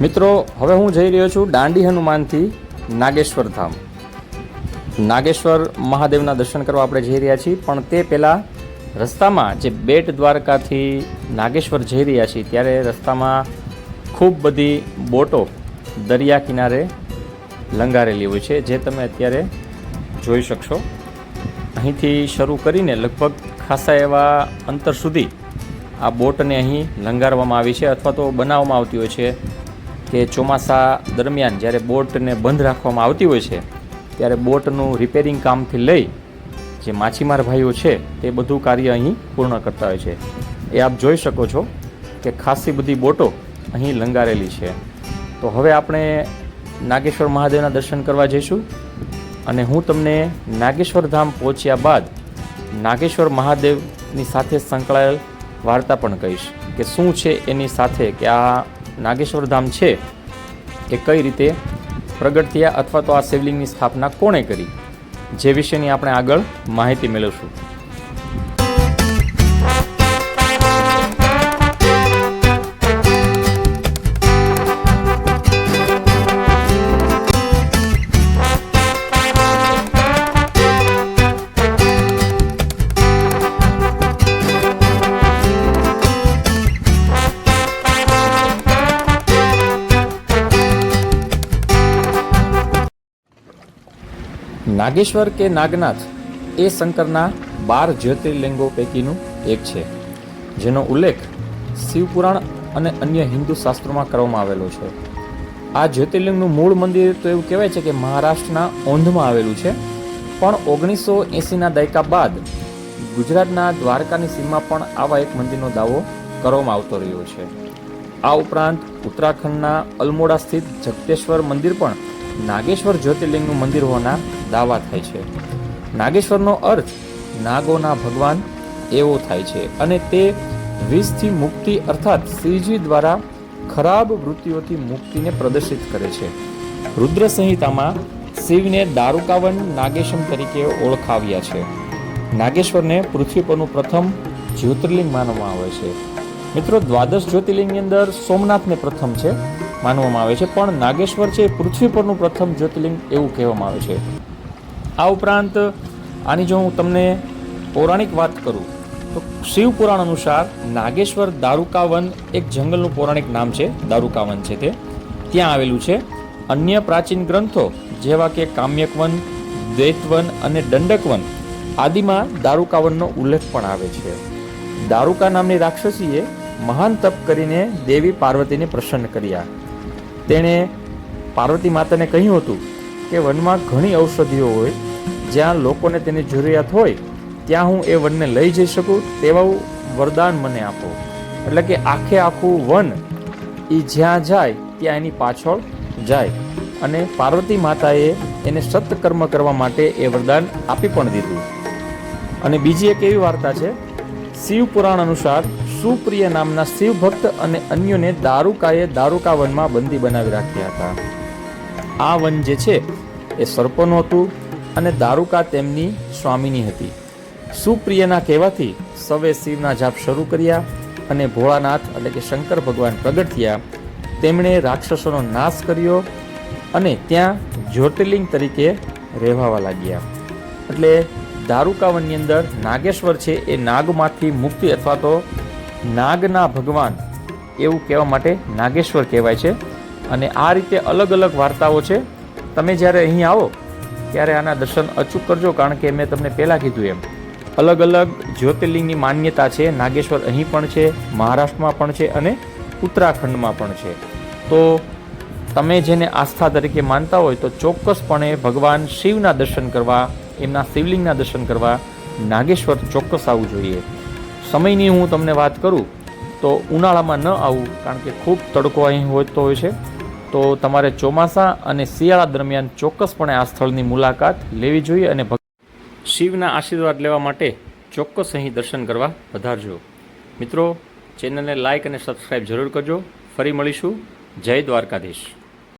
મિત્રો, હવે હું જઈ રહ્યો છું દાંડી હનુમાનથી નાગેશ્વર ધામ. નાગેશ્વર મહાદેવના દર્શન કરવા આપણે જઈ રહ્યા છીએ, પણ તે પહેલાં રસ્તામાં જે બેટ દ્વારકાથી નાગેશ્વર જઈ રહ્યા છીએ, ત્યારે રસ્તામાં ખૂબ બધી બોટો દરિયા કિનારે લંગારેલી હોય છે, જે તમે અત્યારે જોઈ શકશો. અહીંથી શરૂ કરીને લગભગ ખાસા એવા અંતર સુધી આ બોટને અહીં લંગારવામાં આવી છે, અથવા તો બનાવવામાં આવતી હોય છે. કે ચોમાસા દરમિયાન જ્યારે બોટને બંધ રાખવામાં આવતી હોય છે, ત્યારે બોટનું રિપેરિંગ કામથી લઈ જે માછીમાર ભાઈઓ છે, તે બધું કાર્ય અહીં પૂર્ણ કરતા હોય છે. એ આપ જોઈ શકો છો કે ખાસી બધી બોટો અહીં લંગારેલી છે. તો હવે આપણે નાગેશ્વર મહાદેવના દર્શન કરવા જઈશું અને હું તમને નાગેશ્વર ધામ પહોંચ્યા બાદ નાગેશ્વર મહાદેવની સાથે સંકળાયેલ વાર્તા પણ કહીશ કે શું છે એની સાથે કે આ નાગેશ્વર ધામ છે એ કઈ રીતે પ્રગટ થયા અથવા તો આ શિવલિંગની સ્થાપના કોણે કરી, જે વિશેની આપણે આગળ માહિતી મેળવશું. નાગેશ્વર કે નાગનાથ એ શંકરના બાર જ્યોતિર્લિંગો પૈકીનું એક છે, જેનો ઉલ્લેખ શિવપુરાણ અને અન્ય હિન્દુ શાસ્ત્રોમાં કરવામાં આવેલો છે. આ જ્યોતિર્લિંગનું મૂળ મંદિર તો એવું કહેવાય છે કે મહારાષ્ટ્રના ઓંધમાં આવેલું છે, પણ ઓગણીસો એંસીના દાયકા બાદ ગુજરાતના દ્વારકાની સીમમાં પણ આવા એક મંદિરનો દાવો કરવામાં આવતો રહ્યો છે. આ ઉપરાંત ઉત્તરાખંડના અલમોડા સ્થિત જગતેશ્વર મંદિર પણ નાગેશ્વર જ્યોતિર્લિંગનું મંદિર હોવાના દાવા થાય છે. નાગેશ્વરનો અર્થ, નાગોના ભગવાન એવો થાય છે. અને તે વિષથી મુક્તિ અર્થાત શ્રીજી દ્વારા ખરાબ વૃત્તિઓથી મુક્તિને પ્રદર્શિત કરે છે. રુદ્ર સંહિતામાં શિવને દારૂકાવન નાગેશમ તરીકે ઓળખાવ્યા છે. નાગેશ્વરને પૃથ્વી પરનું પ્રથમ જ્યોતિર્લિંગ માનવામાં આવે છે. મિત્રો, દ્વાદશ જ્યોતિર્લિંગની અંદર સોમનાથને પ્રથમ છે, માનવામાં આવે છે. પણ નાગેશ્વર છે પૃથ્વી પરનું પ્રથમ જ્યોતિર્લિંગ એવું કહેવામાં આવે છે. આ ઉપરાંત આની જો હું તમને પૌરાણિક વાત કરું, તો શિવ પુરાણ અનુસાર નાગેશ્વર દારૂકાવન એક જંગલનું પૌરાણિક નામ છે, દારૂકાવન છે તે. ત્યાં આવેલું છે અન્ય પ્રાચીન ગ્રંથો જેવા કે કામ્યકવન, દ્વૈતવન અને દંડકવન આદિમાં દારૂકાવનનો ઉલ્લેખ પણ આવે છે. દારૂકા નામની રાક્ષસીએ મહાન તપ કરીને દેવી પાર્વતીને પ્રસન્ન કર્યા. તેણે પાર્વતી માતાને કહ્યું હતું કે વનમાં ઘણી ઔષધિઓ હોય, જ્યાં લોકોને તેની જરૂરિયાત હોય, ત્યાં હું એ વનને લઈ જઈ શકું તેવું વરદાન મને આપો. એટલે કે આખે આખું વન એ જ્યાં જાય, ત્યાં એની પાછળ જાય. અને પાર્વતી માતાએ એને સત્કર્મ કરવા માટે એ વરદાન આપી પણ દીધું. અને બીજી એક એવી વાર્તા છે, શિવ પુરાણ અનુસાર સુપ્રિય નામના શિવ ભક્ત અને અન્યોને દારૂકાએ દારૂકા વનમાં બંદી બનાવી રાખ્યા હતા. આ વન જે છે, એ સર્પનું હતું અને દારૂકા તેમની સ્વામીની હતી. સુપ્રિયના કહેવાથી સવે શિવના જાપ શરૂ કર્યા અને ભોળાનાથ એટલે કે શંકર ભગવાન પ્રગટ થયા. તેમણે રાક્ષસોનો નાશ કર્યો અને ત્યાં જ્યોતિર્લિંગ તરીકે રહેવાવા લાગ્યા. એટલે દારૂકાવનની અંદર નાગેશ્વર છે, એ નાગમાંથી મુક્તિ અથવા તો નાગના ભગવાન એવું કહેવા માટે નાગેશ્વર કહેવાય છે. અને આ રીતે અલગ અલગ વાર્તાઓ છે. તમે જ્યારે અહીં આવો, ત્યારે આના દર્શન અચૂક કરજો, કારણ કે મેં તમને પહેલાં કીધું એમ. અલગ અલગ જ્યોતિર્લિંગની માન્યતા છે, નાગેશ્વર અહીં પણ છે, મહારાષ્ટ્રમાં પણ છે અને ઉત્તરાખંડમાં પણ છે. તો તમે જેને આસ્થા તરીકે માનતા હોય, તો ચોક્કસપણે ભગવાન શિવના દર્શન કરવા, એમના શિવલિંગના દર્શન કરવા નાગેશ્વર ચોક્કસ આવવું જોઈએ. સમયની હું તમને વાત કરું, તો ઉનાળામાં ન આવવું કારણ કે ખૂબ તડકો અહીં હોતો હોય છે. તો તમારે ચોમાસા અને શિયાળા દરમિયાન ચોક્કસપણે આ સ્થળની મુલાકાત લેવી જોઈએ અને શિવના આશીર્વાદ લેવા માટે ચોક્કસ અહીં દર્શન કરવા પધારજો. મિત્રો, ચેનલને લાઇક અને સબસ્ક્રાઈબ જરૂર કરજો. ફરી મળીશું. જય દ્વારકાધીશ.